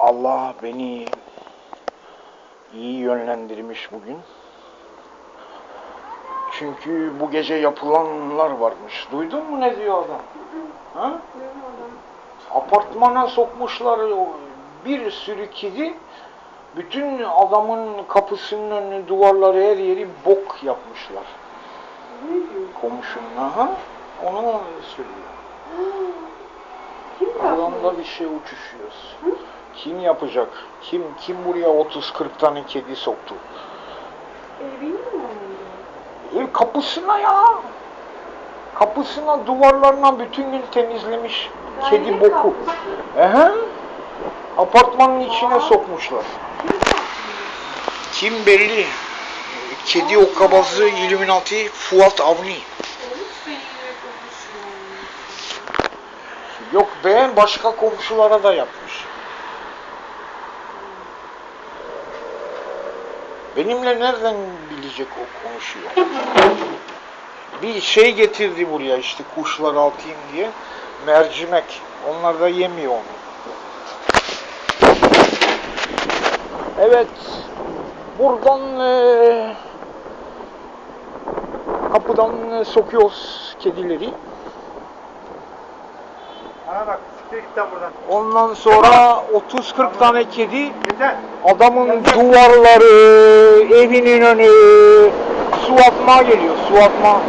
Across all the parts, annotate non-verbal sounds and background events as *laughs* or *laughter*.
Allah beni iyi yönlendirmiş bugün. Çünkü bu gece yapılanlar varmış. Duydun mu ne diyor adam? Ha? Apartmana sokmuşlar bir sürü kedi. Bütün adamın kapısının önünü, duvarları her yeri bok yapmışlar. Ne diyor? Komşunun aha. Onu söylüyor. Kim? Alanda bir şey uçuşuyoruz. Kim yapacak? Kim kim buraya 30-40 tane kedi soktu? Evinin mi? Ev kapısına ya. Kapısına, duvarlarına bütün gün temizlemiş kedi Daire boku. kapısı. Ehe. Apartmanın içine sokmuşlar. Kim belli? Kedi okkabazı Illuminati Fuat Avni. Yok be başka komşulara da yapmış. Benimle nereden bilecek o konuşuyor? Bir şey getirdi buraya işte kuşları atayım diye. Mercimek. Onlar da yemiyor onu. Evet. Buradan eee, kapıdan eee, sokuyoruz kedileri. Bana bak, buradan. Ondan sonra 30-40 tane kedi adamın duvarları, evinin önü su atma geliyor, su atma.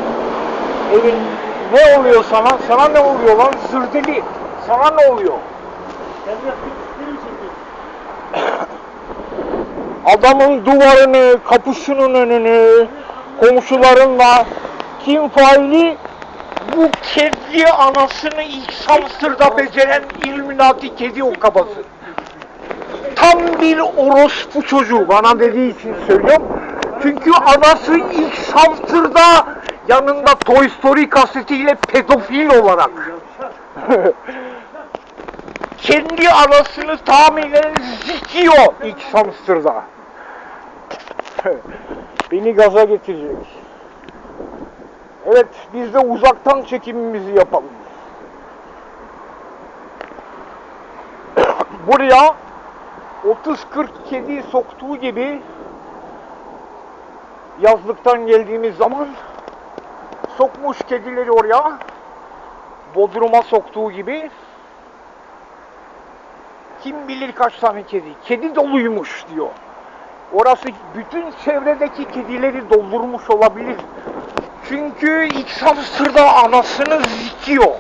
Evin ne oluyor sana? Sana ne oluyor lan? Zırdeli. Sana ne oluyor? *coughs* Adamın duvarını, kapısının önünü, komşularınla kim faili? Bu kedi anasını ilk Samsır'da beceren Illuminati kedi o kabası. Tam bir orospu çocuğu bana dediği için söylüyorum. Çünkü anası ilk Samsır'da yanında Toy Story kasetiyle pedofil olarak. *laughs* Kendi anasını tahminen zikiyor ilk Samsır'da. *laughs* Beni gaza getirecek. Evet, biz de uzaktan çekimimizi yapalım. *coughs* Buraya 30-40 kedi soktuğu gibi yazlıktan geldiğimiz zaman sokmuş kedileri oraya Bodrum'a soktuğu gibi kim bilir kaç tane kedi. Kedi doluymuş diyor. Orası bütün çevredeki kedileri doldurmuş olabilir. Çünkü ilk Samsır'da anasını zikiyor.